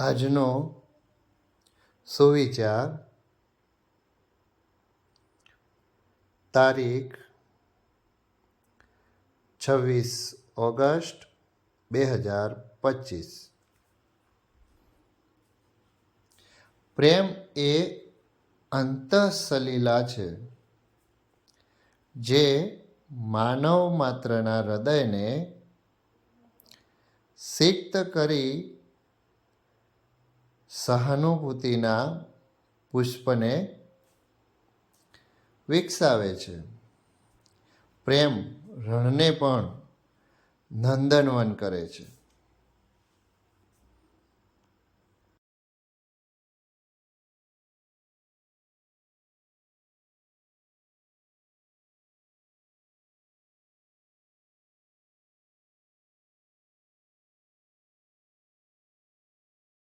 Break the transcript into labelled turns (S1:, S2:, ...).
S1: આજનો સુવિચાર તારીખ છવ્વીસ ઓગસ્ટ બે હજાર પચીસ. પ્રેમ એ અંતઃસલીલા છે, જે માનવ માત્રના હૃદયને સિક્ત કરી સહાનુભૂતિના પુષ્પને વિકસાવે છે. પ્રેમ રણને પણ નંદનવન કરે છે.